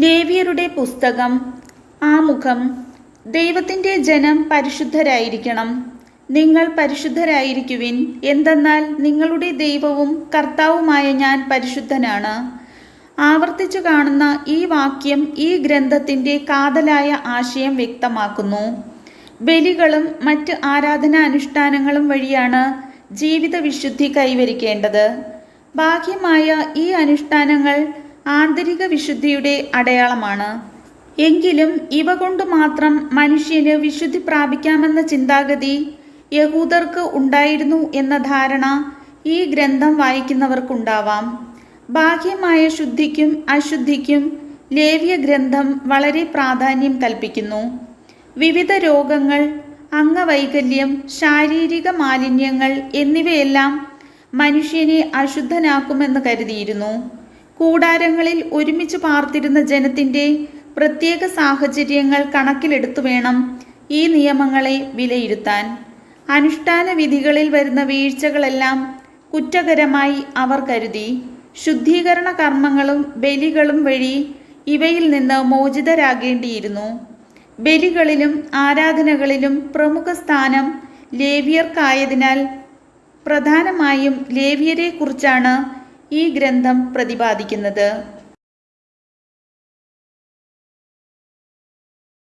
ലേവ്യരുടെ പുസ്തകം ആമുഖം ദൈവത്തിന്റെ ജനം പരിശുദ്ധരായിരിക്കണം. നിങ്ങൾ പരിശുദ്ധരായിരിക്കുവിൻ എന്തെന്നാൽ നിങ്ങളുടെ ദൈവവും കർത്താവുമായ ഞാൻ പരിശുദ്ധനാണ്. ആവർത്തിച്ചു കാണുന്ന ഈ വാക്യം ഈ ഗ്രന്ഥത്തിന്റെ കാതലായ ആശയം വ്യക്തമാക്കുന്നു. ബലികളും മറ്റ് ആരാധനാനുഷ്ഠാനങ്ങളും വഴിയാണ് ജീവിത വിശുദ്ധി കൈവരിക്കേണ്ടത്. ബാഹ്യമായ ഈ അനുഷ്ഠാനങ്ങൾ ആന്തരിക വിശുദ്ധിയുടെ അടയാളമാണ്. എങ്കിലും ഇവ കൊണ്ട് മാത്രം മനുഷ്യന് വിശുദ്ധി പ്രാപിക്കാമെന്ന ചിന്താഗതി യഹൂദർക്ക് ഉണ്ടായിരുന്നു എന്ന ധാരണ ഈ ഗ്രന്ഥം വായിക്കുന്നവർക്കുണ്ടാവാം. ബാഹ്യമായ ശുദ്ധിക്കും അശുദ്ധിക്കും ലേവ്യ ഗ്രന്ഥം വളരെ പ്രാധാന്യം കൽപ്പിക്കുന്നു. വിവിധ രോഗങ്ങൾ അംഗവൈകല്യം ശാരീരിക മാലിന്യങ്ങൾ എന്നിവയെല്ലാം മനുഷ്യനെ അശുദ്ധനാക്കുമെന്ന് കരുതിയിരുന്നു. കൂടാരങ്ങളിൽ ഒരുമിച്ച് പാർത്തിരുന്ന ജനത്തിന്റെ പ്രത്യേക സാഹചര്യങ്ങൾ കണക്കിലെടുത്തു വേണം ഈ നിയമങ്ങളെ വിലയിരുത്താൻ. അനുഷ്ഠാന വിധികളിൽ വരുന്ന വീഴ്ചകളെല്ലാം കുറ്റകരമായി അവർ കരുതി. ശുദ്ധീകരണ കർമ്മങ്ങളും ബലികളും വഴി ഇവയിൽ നിന്ന് മോചിതരാകേണ്ടിയിരുന്നു. ബലികളിലും ആരാധനകളിലും പ്രമുഖ സ്ഥാനം ലേവ്യർക്കായതിനാൽ പ്രധാനമായും ലേവ്യരെക്കുറിച്ചാണ് ഈ ഗ്രന്ഥം പ്രതിപാദിക്കുന്നത്.